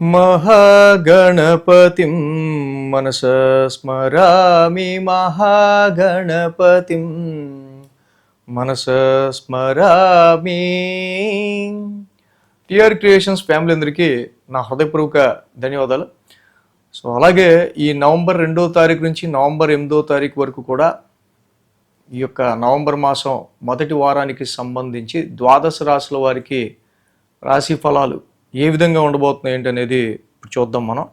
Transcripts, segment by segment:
మహాగణపతిం మనస స్మరామి మహాగణపతి మనస స్మరామి. టిఆర్ క్రియేషన్స్ ఫ్యామిలీ అందరికీ నా హృదయపూర్వక ధన్యవాదాలు. సో అలాగే ఈ నవంబర్ రెండో తారీఖు నుంచి నవంబర్ ఎనిమిదో తారీఖు వరకు కూడా ఈ యొక్క నవంబర్ మాసం మొదటి వారానికి సంబంధించి ద్వాదశ రాశుల వారికి రాశి ఫలాలు ఏ విధంగా ఉండబోతున్నాయి ఏంటి అనేది ఇప్పుడు చూద్దాం మనం.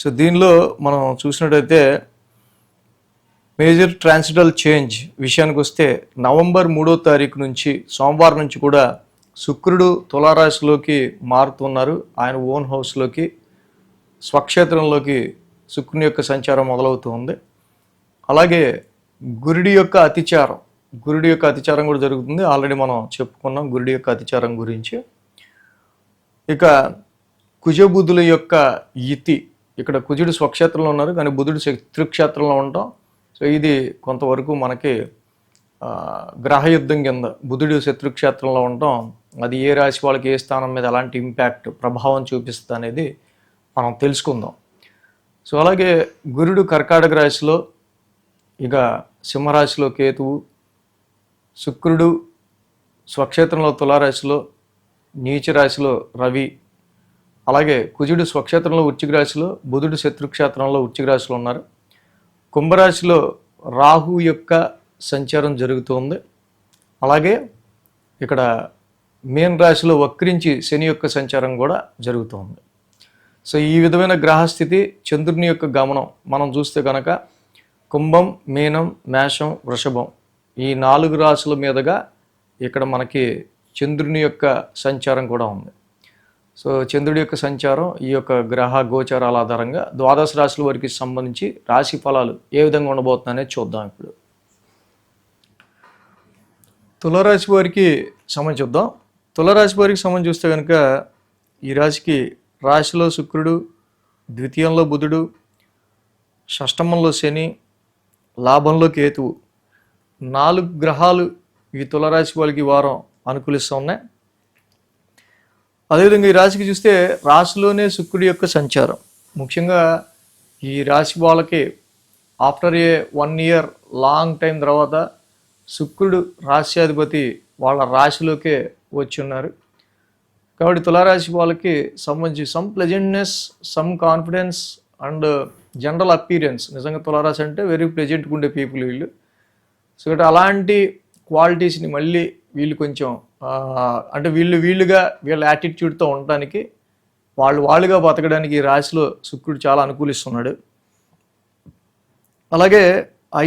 సో దీనిలో మనం చూసినట్టయితే మేజర్ ట్రాన్సిటల్ చేంజ్ విషయానికి వస్తే నవంబర్ మూడో తారీఖు నుంచి సోమవారం నుంచి కూడా శుక్రుడు తులారాశిలోకి మారుతున్నారు. ఆయన ఓన్ హౌస్లోకి స్వక్షేత్రంలోకి శుక్రుని యొక్క సంచారం మొదలవుతూ ఉంది అలాగే గురుడి యొక్క అతిచారం గురుడి యొక్క అతిచారం కూడా జరుగుతుంది. ఆల్రెడీ మనం చెప్పుకున్నాం గురుడి యొక్క అతిచారం గురించి. ఇక కుజబుధుల యొక్క ఇతి ఇక్కడ కుజుడు స్వక్షేత్రంలో ఉన్నారు కానీ బుధుడు శత్రుక్షేత్రంలో ఉండటం. సో ఇది కొంతవరకు మనకి గ్రహయుద్ధం కింద బుధుడు శత్రుక్షేత్రంలో ఉండటం అది ఏ రాశి వాళ్ళకి ఏ స్థానం మీద ఎలాంటి ఇంపాక్ట్ ప్రభావం చూపిస్తుంది అనేది మనం తెలుసుకుందాం. సో అలాగే గురుడు కర్కాటక రాశిలో ఇక సింహరాశిలో కేతువు శుక్రుడు స్వక్షేత్రంలో తులారాశిలో నీచ రాశిలో రవి అలాగే కుజుడు స్వక్షేత్రంలో ఉచ్చిక రాశిలో బుధుడు శత్రుక్షేత్రంలో ఉచ్చిక రాశిలో ఉన్నారు. కుంభరాశిలో రాహు యొక్క సంచారం జరుగుతుంది అలాగే ఇక్కడ మీన్ రాశిలో వక్రించి శని యొక్క సంచారం కూడా జరుగుతుంది సో ఈ విధమైన గ్రహస్థితి చంద్రుని యొక్క గమనం మనం చూస్తే కనుక కుంభం మీనం మేషం వృషభం ఈ నాలుగు రాశుల మీదుగా ఇక్కడ మనకి చంద్రుని యొక్క సంచారం కూడా ఉంది. సో చంద్రుడి యొక్క సంచారం ఈ యొక్క గ్రహ గోచారాల ఆధారంగా ద్వాదశ రాశుల వారికి సంబంధించి రాశి ఫలాలు ఏ విధంగా ఉండబోతున్నాయనేది చూద్దాం ఇప్పుడు. తులరాశి వారికి సంబంధించి చూద్దాం. తులరాశి వారికి సంబంధించి చూస్తే కనుక ఈ రాశికి రాశిలో శుక్రుడు ద్వితీయంలో బుధుడు షష్టమంలో శని లాభంలో కేతువు. నాలుగు గ్రహాలు ఈ తులరాశి వాళ్ళకి వారం అనుకూలిస్తూ ఉన్నాయి. అదేవిధంగా ఈ రాశికి చూస్తే రాశిలోనే శుక్రుడి యొక్క సంచారం. ముఖ్యంగా ఈ రాశి వాళ్ళకి after a one year long time తర్వాత శుక్రుడు రాశ్యాధిపతి వాళ్ళ రాశిలోకే వచ్చి ఉన్నారు కాబట్టి తులారాశి వాళ్ళకి సంబంధించి some pleasantness some confidence and general appearance నిజంగా తులారాశి అంటే వెరీ ప్లెజెంట్గా ఉండే పీపుల్ వీళ్ళు. సో అలాంటి క్వాలిటీస్ని మళ్ళీ వీళ్ళు కొంచెం అంటే వీళ్ళు వీళ్ళుగా వీళ్ళ యాటిట్యూడ్తో ఉండడానికి వాళ్ళు వాళ్ళుగా బతకడానికి ఈ రాశిలో శుక్రుడు చాలా అనుకూలిస్తున్నాడు. అలాగే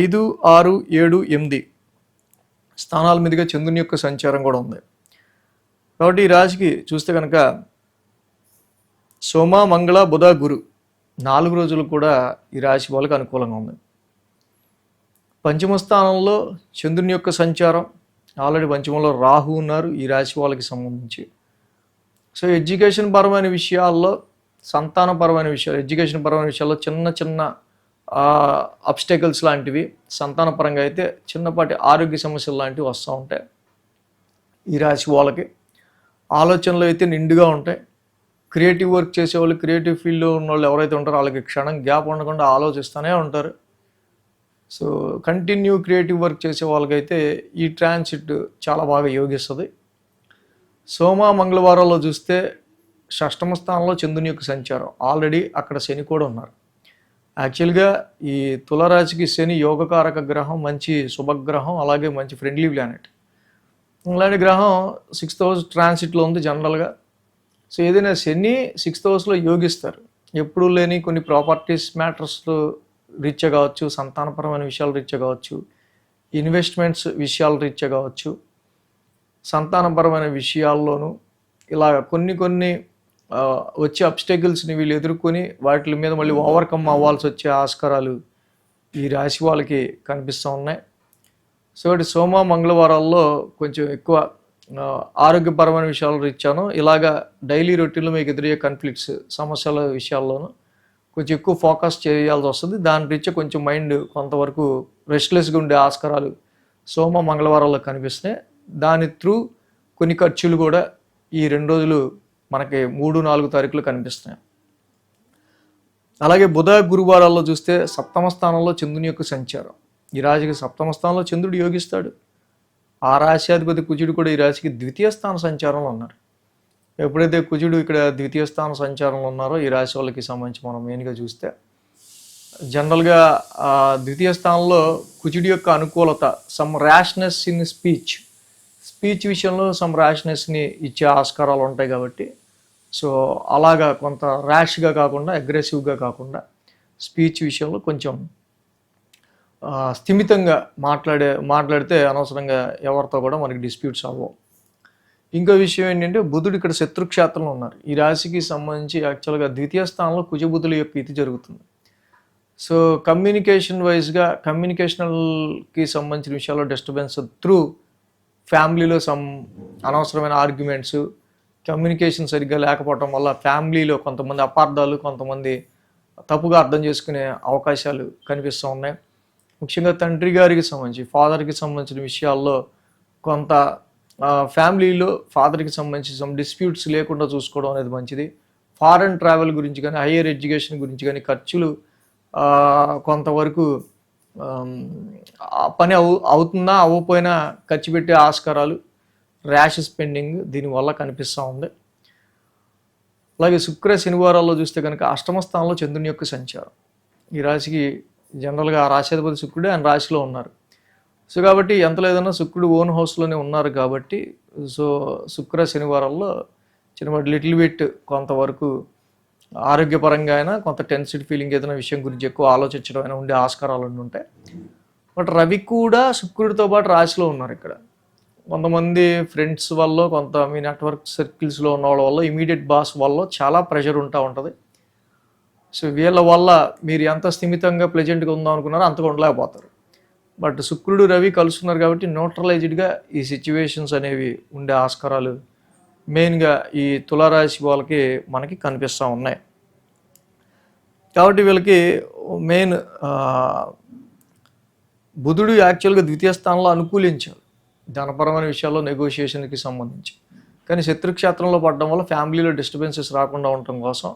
ఐదు ఆరు ఏడు ఎనిమిది స్థానాల మీదుగా చంద్రుని యొక్క సంచారం కూడా ఉంది. కాబట్టి ఈ రాశికి చూస్తే కనుక సోమ మంగళ బుధ గురు నాలుగు రోజులు కూడా ఈ రాశి వాళ్ళకి అనుకూలంగా ఉంది. పంచమ స్థానంలో చంద్రుని యొక్క సంచారం ఆల్రెడీ పంచమంలో రాహు ఉన్నారు ఈ రాశి వాళ్ళకి సంబంధించి. సో ఎడ్యుకేషన్ పరమైన విషయాల్లో సంతాన పరమైన విషయాలు ఎడ్యుకేషన్ పరమైన విషయాల్లో చిన్న చిన్న అబ్స్టేకల్స్ లాంటివి సంతానపరంగా అయితే చిన్నపాటి ఆరోగ్య సమస్యలు లాంటివి వస్తూ ఉంటాయి. ఈ రాశి వాళ్ళకి ఆలోచనలు అయితే నిండుగా ఉంటాయి. క్రియేటివ్ వర్క్ చేసేవాళ్ళు క్రియేటివ్ ఫీల్డ్లో ఉన్న వాళ్ళు ఎవరైతే ఉంటారో వాళ్ళకి క్షణం గ్యాప్ ఉండకుండా ఆలోచిస్తూనే ఉంటారు. సో కంటిన్యూ క్రియేటివ్ వర్క్ చేసే వాళ్ళకైతే ఈ ట్రాన్సిట్ చాలా బాగా యోగిస్తుంది. సోమ మంగళవారాల్లో చూస్తే షష్టమ స్థానంలో చంద్రుని యొక్క సంచారం. ఆల్రెడీ అక్కడ శని కూడా ఉన్నారు. యాక్చువల్గా ఈ తులరాశికి శని యోగకారక గ్రహం మంచి శుభగ్రహం అలాగే మంచి ఫ్రెండ్లీ ప్లానెట్. ఇలాంటి గ్రహం సిక్స్త్ హౌస్ ట్రాన్సిట్లో ఉంది జనరల్గా. సో ఏదైనా శని సిక్స్త్ హౌస్లో యోగిస్తారు. ఎప్పుడు లేని కొన్ని ప్రాపర్టీస్ మ్యాటర్స్లో రీత్యా కావచ్చు సంతానపరమైన విషయాలు రీత్యా కావచ్చు ఇన్వెస్ట్మెంట్స్ విషయాల రీత్యా కావచ్చు సంతానపరమైన విషయాల్లోనూ ఇలా కొన్ని కొన్ని వచ్చే అబ్స్టేకిల్స్ని వీళ్ళు ఎదుర్కొని వాటి మీద మళ్ళీ ఓవర్కమ్ అవ్వాల్సి వచ్చే ఆస్కారాలు ఈ రాశి వాళ్ళకి కనిపిస్తూ ఉన్నాయి. సో సోమ మంగళవారాల్లో కొంచెం ఎక్కువ ఆరోగ్యపరమైన విషయాలు ఇచ్చాను ఇలాగా డైలీ రొటీన్లో మీకు ఎదురయ్యే కన్ఫ్లిక్ట్స్ సమస్యల విషయాల్లోనూ కొంచెం ఎక్కువ ఫోకస్ చేయాల్సి వస్తుంది. దాని రీత్యా కొంచెం మైండ్ కొంతవరకు రెస్ట్లెస్గా ఉండే ఆస్కారాలు సోమ మంగళవారాల్లో కనిపిస్తున్నాయి. దాని త్రూ కొన్ని ఖర్చులు కూడా ఈ రెండు రోజులు మనకి మూడు నాలుగు తారీఖులు కనిపిస్తున్నాయి. అలాగే బుధ గురువారాల్లో చూస్తే సప్తమ స్థానంలో చంద్రుని యొక్క సంచారం. ఈ రాశికి సప్తమ స్థానంలో చంద్రుడు యోగిస్తాడు. ఆ రాశ్యాధిపతి కుజుడు కూడా ఈ రాశికి ద్వితీయ స్థాన సంచారంలో ఉన్నారు. ఎప్పుడైతే కుజుడు ఇక్కడ ద్వితీయ స్థాన సంచారంలో ఉన్నారో ఈ రాశి వాళ్ళకి సంబంధించి మనం మెయిన్గా చూస్తే జనరల్గా ద్వితీయ స్థానంలో కుజుడి యొక్క అనుకూలత some rashness in speech speech విషయంలో సమ్ ర్యాష్నెస్ని ఇచ్చే ఆస్కారాలు ఉంటాయి కాబట్టి సో అలాగా కొంత ర్యాష్గా కాకుండా అగ్రెసివ్గా కాకుండా స్పీచ్ విషయంలో కొంచెం స్థిమితంగా మాట్లాడే మాట్లాడితే అనవసరంగా ఎవరితో కూడా మనకి డిస్ప్యూట్స్ అవ్వవు. ఇంకో విషయం ఏంటంటే బుధుడు ఇక్కడ శత్రుక్షేత్రంలో ఉన్నారు. ఈ రాశికి సంబంధించి యాక్చువల్గా ద్వితీయ స్థానంలో కుజబుధుల యొక్క ఇది జరుగుతుంది. సో కమ్యూనికేషన్ వైజ్గా కమ్యూనికేషనల్కి సంబంధించిన విషయాల్లో డిస్టర్బెన్స్ త్రూ ఫ్యామిలీలో సమ్ అనవసరమైన ఆర్గ్యుమెంట్స్ కమ్యూనికేషన్ సరిగ్గా లేకపోవటం వల్ల ఫ్యామిలీలో కొంతమంది అపార్థాలు కొంతమంది తప్పుగా అర్థం చేసుకునే అవకాశాలు కనిపిస్తూ ఉన్నాయి. ముఖ్యంగా తండ్రి గారికి సంబంధించి ఫాదర్కి సంబంధించిన విషయాల్లో కొంత ఫ్యామిలీలో ఫాదర్కి సంబంధించి సమ్ డిస్ప్యూట్స్ లేకుండా చూసుకోవడం అనేది మంచిది. ఫారెన్ ట్రావెల్ గురించి కానీ హయ్యర్ ఎడ్యుకేషన్ గురించి కానీ ఖర్చులు కొంతవరకు పని అవు అవుతుందా అవ్వకపోయినా ఖర్చు పెట్టే ఆస్కారాలు ర్యాష్ స్పెండింగ్ దీనివల్ల కనిపిస్తూ ఉంది. అలాగే శుక్ర శనివారాల్లో చూస్తే కనుక అష్టమ స్థానంలో చంద్రుని యొక్క సంచారం. ఈ రాశికి జనరల్గా ఆ రాశాధిపతి శుక్రుడే ఆయన రాశిలో ఉన్నారు. సో కాబట్టి ఎంత లేదన్నా శుక్రుడు ఓన్ హౌస్లోనే ఉన్నారు కాబట్టి సో శుక్ర శనివారాల్లో చిన్నపాటి లిటిల్ బిట్ కొంతవరకు ఆరోగ్యపరంగా అయినా కొంత టెన్సిడ్ ఫీలింగ్ ఏదైనా విషయం గురించి ఎక్కువ ఆలోచించడం అయినా ఉండే ఆస్కారాలు ఉంటాయి. బట్ రవి కూడా శుక్రుడితో పాటు రాశిలో ఉన్నారు ఇక్కడ. కొంతమంది ఫ్రెండ్స్ వల్ల కొంత మీ నెట్వర్క్ సర్కిల్స్లో ఉన్న వాళ్ళ వల్ల ఇమీడియట్ బాస్ వల్ల చాలా ప్రెషర్ ఉంటా ఉంటుంది. సో వీళ్ళ వల్ల మీరు ఎంత స్థిమితంగా ప్లెజెంట్గా ఉందాం అనుకున్నారో అంతగా ఉండలేకపోతారు. బట్ శుక్రుడు రవి కలుస్తున్నారు కాబట్టి న్యూట్రలైజ్డ్గా ఈ సిచ్యువేషన్స్ అనేవి ఉండే ఆస్కారాలు మెయిన్గా ఈ తులారాశి వాళ్ళకి మనకి కనిపిస్తూ ఉన్నాయి. కాబట్టి వీళ్ళకి మెయిన్ బుధుడు యాక్చువల్గా ద్వితీయ స్థానంలో అనుకూలించాడు. ధనపరమైన విషయాల్లో నెగోషియేషన్కి సంబంధించి. కానీ శత్రుక్షేత్రంలో పడడం వల్ల ఫ్యామిలీలో డిస్టర్బెన్సెస్ రాకుండా ఉండటం కోసం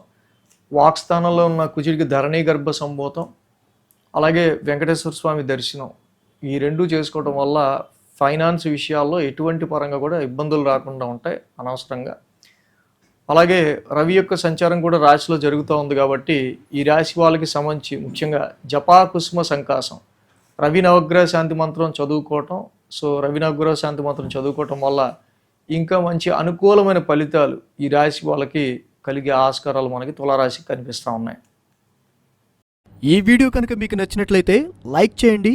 వాక్ స్థానంలో ఉన్న కుజుడికి ధరణి గర్భ సంబోధం అలాగే వెంకటేశ్వర స్వామి దర్శనం ఈ రెండు చేసుకోవడం వల్ల ఫైనాన్స్ విషయాల్లో ఎటువంటి పరంగా కూడా ఇబ్బందులు రాకుండా ఉంటాయి అనవసరంగా. అలాగే రవి యొక్క సంచారం కూడా రాశిలో జరుగుతూ ఉంది కాబట్టి ఈ రాశి వాళ్ళకి సంబంధించి ముఖ్యంగా జపా కుసుమ సంకాసం. రవి నవగ్రహ శాంతి మంత్రం చదువుకోవటం సో రవి నవగ్రహ శాంతి మంత్రం చదువుకోవటం వల్ల ఇంకా మంచి అనుకూలమైన ఫలితాలు ఈ రాశి వాళ్ళకి కలిగే ఆస్కారాలు మనకి తులారాశికి కనిపిస్తూ ఉన్నాయి. ఈ వీడియో కనుక మీకు నచ్చినట్లయితే లైక్ చేయండి